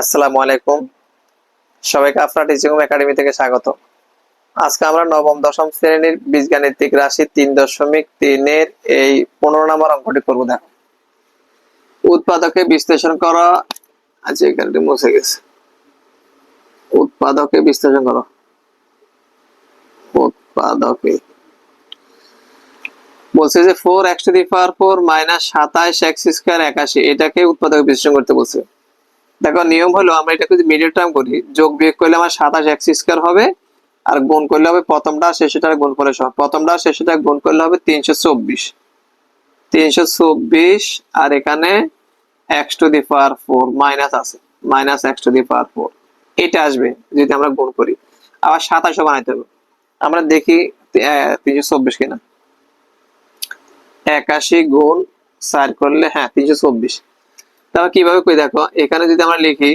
আসসালামু আলাইকুম। সবাইকে আপনার টিচিং একাডেমি থেকে স্বাগত। আজকে আমরা নবম, দশম শ্রেণির বীজগাণিতিক রাশি তিন দশমিক তিনের এই পনেরো নম্বর অঙ্কটি করব, দেখো। উৎপাদকে বিশ্লেষণ করা। আচ্ছা এখানটি মুছে গেছে। উৎপাদকে বিশ্লেষণ করো। উৎপাদকে। বলছে যে four x to the power four minus সাতাইশ এক্স স্কোয়ার একাশি, এটাকে উৎপাদকে বিশ্লেষণ করতে বলছে। দেখো, নিয়ম হলো আমরা এটাকে যদি মিডিল টার্ম করি, যোগ বিয়োগ করলে আমার সাতাশ এক্স স্কোয়ার হবে, আর গুণ করলে হবে প্রথমটা শেষেটার গুণ করে সহ প্রথমটা শেষেটা গুণ করলে হবে তিনশো চব্বিশ। তিনশো চব্বিশ, আর এখানে x to the power four minus আছে। Minus x to the power four এটা আসবে যদি আমরা গুণ করি। আবার সাতাশও বানাইতে হবে। আমরা দেখি তিনশো চব্বিশ কিনা। একাশি গুণ চার করলে হ্যাঁ তিনশো চব্বিশ। তাহলে কীভাবে কই দেখো, এখানে যদি আমরা লিখি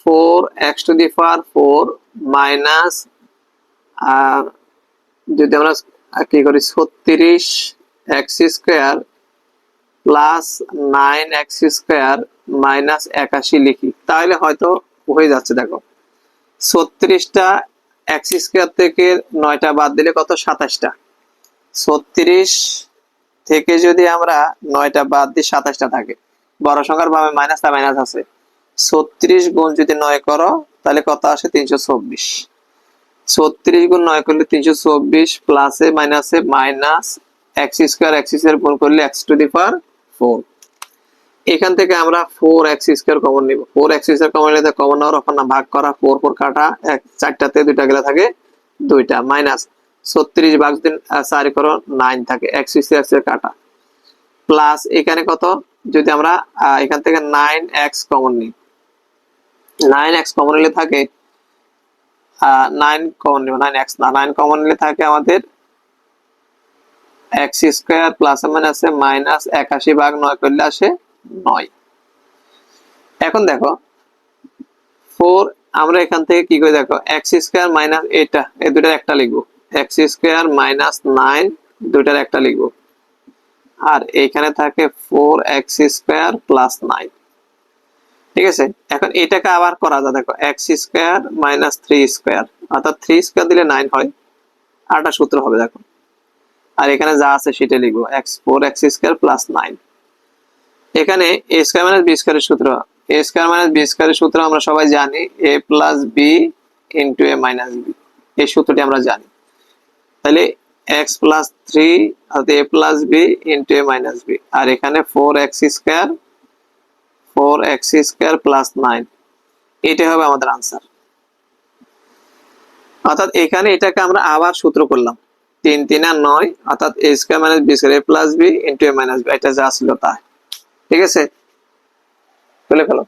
four x to the power four minus যদি আমরা কি করি? ছত্রিশ x square plus nine x square minus একাশি লিখি। তাহলে হয়তো হয়ে যাচ্ছে, দেখো। ছত্রিশটা এক্স স্কোয়ার থেকে নয়টা বাদ দিলে কত? সাতাশটা। ছত্রিশ থেকে যদি আমরা নয়টা বাদ দিই, সাতাশটা থাকে। বড় সংখ্যার ভাবে মাইনাস তা মাইনাস আছে। ছত্রিশ গুণ যদি নয় করো, তাহলে কত আসে? তিনশো চব্বিশ। ছত্রিশ গুণ নয় করলে তিনশো চব্বিশ প্লাসে মাইনাসে minus x square x square গুণ করলে x to the power four এখান থেকে আমরা ফোর এক্স স্কোয়ার কমন নিব। ফোর এক্স স্কোয়ার কমন নিলে কমন নেওয়ার ওখানে ভাগ করা ফোর ফোর কাটা, এক, চারটাতে দুইটা গেলে থাকে দুইটা। মাইনাস ছত্রিশ ভাগ দিন চার করো নাইন থাকে। এক্স স্কোয়ার কাটা। প্লাস এখানে কত? যদি আমরা এখান থেকে নাইন এক্স কমন নিই। নাইন এক্স কমন নিলে থাকে নাইন কমন নিব। নাইন এক্স না নাইন কমন নিলে থাকে আমাদের এক্স স্কোয়ার প্লাস মাইনাসে মাইনাস একাশি ভাগ নয় করলে আসে নয়। এখন দেখো ফোর আমরা এখান থেকে কি করে দেখো এক্স স্কোয়ার মাইনাস এটা, এই দুটার একটা লিখব। এক্স স্কোয়ার মাইনাস নাইন দুটার একটা লিখব। আর এইখানে থাকে four x square plus nine ঠিক আছে? এখন এটাকে আবার করা যায়। দেখো x square minus three square অর্থাৎ থ্রি স্কোয়ার দিলে নাইন হয়। আরটা সূত্র হবে, দেখো। আর এখানে যা আছে সেটা লিখব। X four x square plus nine এখানে এ স্কোয়ার মাইনাস বি স্কোয়ারের সূত্র। এ স্কোয়ার মাইনাস বি স্কোয়ারের সূত্র আমরা সবাই জানি। A plus B into A minus B এই সূত্রটি আমরা জানি। তাহলে এক্স প্লাস থ্রি অর্থাৎ A plus B into A minus B আর এখানে four x square four x square plus nine এটাই হবে আমাদের আনসার অর্থাৎ এখানে এটাকে আমরা আবার সূত্র করলাম। তিন তিন আর নয়, অর্থাৎ A square minus B square A plus B into A minus B এটা যা ছিল তা ঠিক আছে? বলে ফেলো।